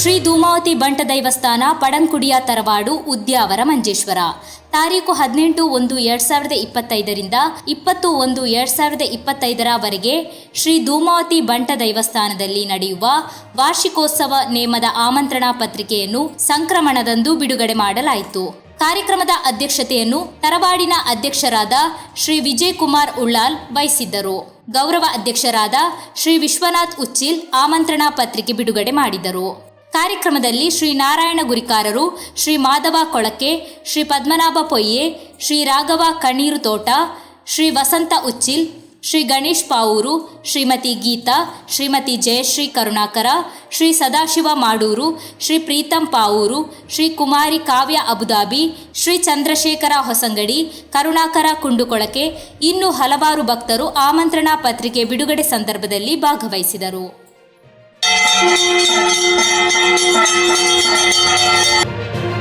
ಶ್ರೀ ಧೂಮಾವತಿ ಬಂಟ ದೈವಸ್ಥಾನ, ಪಡಂಕುಡಿಯ ತರವಾಡು, ಉದ್ಯಾವರ, ಮಂಜೇಶ್ವರ. ತಾರೀಕು ಹದಿನೆಂಟು ಒಂದು ಎರಡು ಸಾವಿರದ ಇಪ್ಪತ್ತೈದರಿಂದ ಇಪ್ಪತ್ತು ಒಂದು ಎರಡು ಸಾವಿರದ ಇಪ್ಪತ್ತೈದರವರೆಗೆ ಶ್ರೀ ಧೂಮಾವತಿ ಬಂಟ ದೈವಸ್ಥಾನದಲ್ಲಿ ನಡೆಯುವ ವಾರ್ಷಿಕೋತ್ಸವ ನೇಮದ ಆಮಂತ್ರಣ ಪತ್ರಿಕೆಯನ್ನು ಸಂಕ್ರಮಣದಂದು ಬಿಡುಗಡೆ ಮಾಡಲಾಯಿತು. ಕಾರ್ಯಕ್ರಮದ ಅಧ್ಯಕ್ಷತೆಯನ್ನು ತರವಾಡಿನ ಅಧ್ಯಕ್ಷರಾದ ಶ್ರೀ ವಿಜಯ್ ಕುಮಾರ್ ಉಳ್ಳಾಲ್ ವಹಿಸಿದ್ದರು. ಗೌರವ ಅಧ್ಯಕ್ಷರಾದ ಶ್ರೀ ವಿಶ್ವನಾಥ್ ಉಚ್ಚಿಲ್ ಆಮಂತ್ರಣ ಪತ್ರಿಕೆ ಬಿಡುಗಡೆ ಮಾಡಿದರು. ಕಾರ್ಯಕ್ರಮದಲ್ಲಿ ಶ್ರೀ ನಾರಾಯಣ ಗುರಿಕಾರರು, ಶ್ರೀ ಮಾಧವ ಕೊಳಕೆ, ಶ್ರೀ ಪದ್ಮನಾಭ ಪೊಯ್ಯೆ, ಶ್ರೀ ರಾಘವ ಕಣ್ಣೀರು ತೋಟ, ಶ್ರೀ ವಸಂತ ಉಚ್ಚಿಲ್, ಶ್ರೀ ಗಣೇಶ್ ಪಾವೂರು, ಶ್ರೀಮತಿ ಗೀತಾ, ಶ್ರೀಮತಿ ಜಯಶ್ರೀ ಕರುಣಾಕರ, ಶ್ರೀ ಸದಾಶಿವ ಮಾಡೂರು, ಶ್ರೀ ಪ್ರೀತಂ ಪಾವೂರು, ಶ್ರೀ ಕುಮಾರಿ ಕಾವ್ಯ ಅಬುದಾಬಿ, ಶ್ರೀ ಚಂದ್ರಶೇಖರ ಹೊಸಂಗಡಿ, ಕರುಣಾಕರ ಕುಂಡುಕೊಳಕೆ, ಇನ್ನು ಹಲವಾರು ಭಕ್ತರು ಆಮಂತ್ರಣ ಪತ್ರಿಕೆ ಬಿಡುಗಡೆ ಸಂದರ್ಭದಲ್ಲಿ ಭಾಗವಹಿಸಿದರು. thank